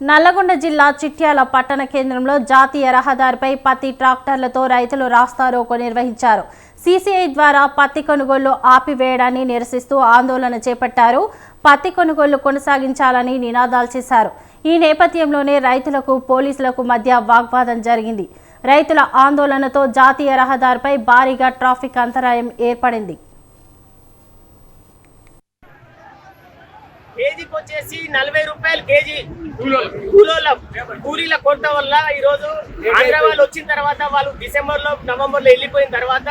నల్లగొండ జిల్లా చిట్యాల పట్టణ కేంద్రంలో జాతీయ రహదారిపై పత్తి ట్రాక్టర్లతో రైతులు రాస్తారోకో నిర్వహించారు. సీసీఐ ద్వారా పత్తి కొనుగోళ్ళు ఆపివేయడాన్ని నిరసిస్తూ ఆందోళన చేపట్టారు. పత్తి కొనుగోళ్ళు కొనసాగించాలని నినాదాలు చేశారు. ఈ నేపథ్యంలోనే రైతులకు పోలీసులకు మధ్య వాగ్వాదం జరిగింది. రైతుల ఆందోళనతో జాతీయ రహదారిపై భారీగా ట్రాఫిక్ అంతరాయం ఏర్పడింది. కేజీకి వచ్చేసి నలభై రూపాయలు కేజీ. కూలోళ్ళం. కూలీల కొరత వల్ల ఈ రోజు ఆంధ్ర వాళ్ళు వచ్చిన తర్వాత వాళ్ళు డిసెంబర్లో నవంబర్లో వెళ్ళిపోయిన తర్వాత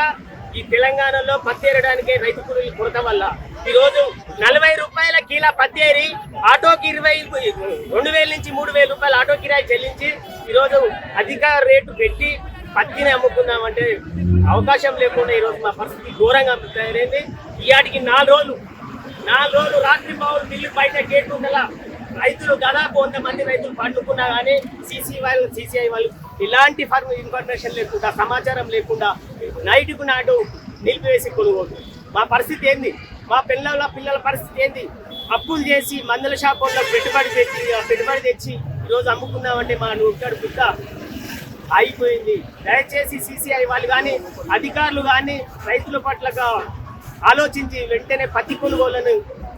ఈ తెలంగాణలో పత్తి ఏరడానికి రైతు కూలీల కొరత వల్ల ఈ రోజు నలభై రూపాయల కిలో పత్తి ఏరి ఆటోకి ఇరవై రెండు వేల నుంచి మూడు వేల రూపాయలు ఆటో కిరాయి చెల్లించి ఈ రోజు అధిక రేటు పెట్టి పత్తిని అమ్ముకున్నామంటే అవకాశం లేకుండా ఈ రోజు మా పరిస్థితి ఘోరంగా తయారైంది. ఇయాటికి నాలుగు రోజులు నాలుగు రోజులు రాత్రి బావులు మిల్లు బయట గేట్ ఉండాల రైతులు దాదాపు వంద మంది రైతులు పండుకున్నా కానీ సీసీ వాళ్ళు సీసీఐ వాళ్ళు ఇలాంటి ఫర్మ్ ఇన్ఫర్మేషన్ లేకుండా సమాచారం లేకుండా నైట్కు నాటు నిలిపివేసి కొనుగోలు. మా పరిస్థితి ఏంది? మా పిల్లల పిల్లల పరిస్థితి ఏంది? అప్పులు చేసి మందుల షాపుల్లో పెట్టుబడి తెచ్చి పెట్టుబడి తెచ్చి ఈరోజు అమ్ముకున్నామంటే మా నూరు పుట్ట ఆగిపోయింది. దయచేసి సీసీఐ వాళ్ళు కానీ అధికారులు కానీ రైతుల పట్ల ఆలోచించి వెంటనే పత్తి కొనుగోలను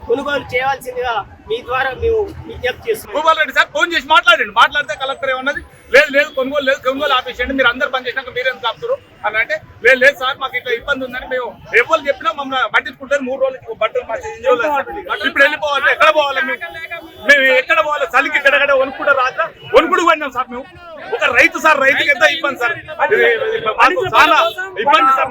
కొనుగోలు చేయవలసిందిగా మీ ద్వారా మేము విజ్ఞప్తి చేస్తున్నాం. భూపాల్ రెడ్డి సార్ ఫోన్ చేసి మాట్లాడండి. మాట్లాడితే కలెక్టర్ ఏమన్నది? లేదు లేదు కొనుగోలు లేదు కొనుగోలు ఆపేసేయండి. మీరు అందరు పని చేసినాక మీరు ఎందుకు ఆపుతారు? అని అంటే లేదు లేదు సార్ మాకు ఇట్లా ఇబ్బంది ఉందని మేము ఎవరు చెప్పినా మమ్మల్ని పట్టించుకుంటారు మూడు రోజులకి బట్టలు రోజులు అవుతుంది? ఇప్పుడు వెళ్ళిపోవాలి ఎక్కడ పోవాలి మేము? మేము ఎక్కడ పోవాలి? చలికి ఎక్కడెక్కడ వణుకుంటూ రాత్ర వణుకుడు పడినాం సార్ మేము. ఒక రైతు సార్ రైతుకి ఎంత ఇబ్బంది సార్? మాకు చాలా ఇబ్బంది సార్.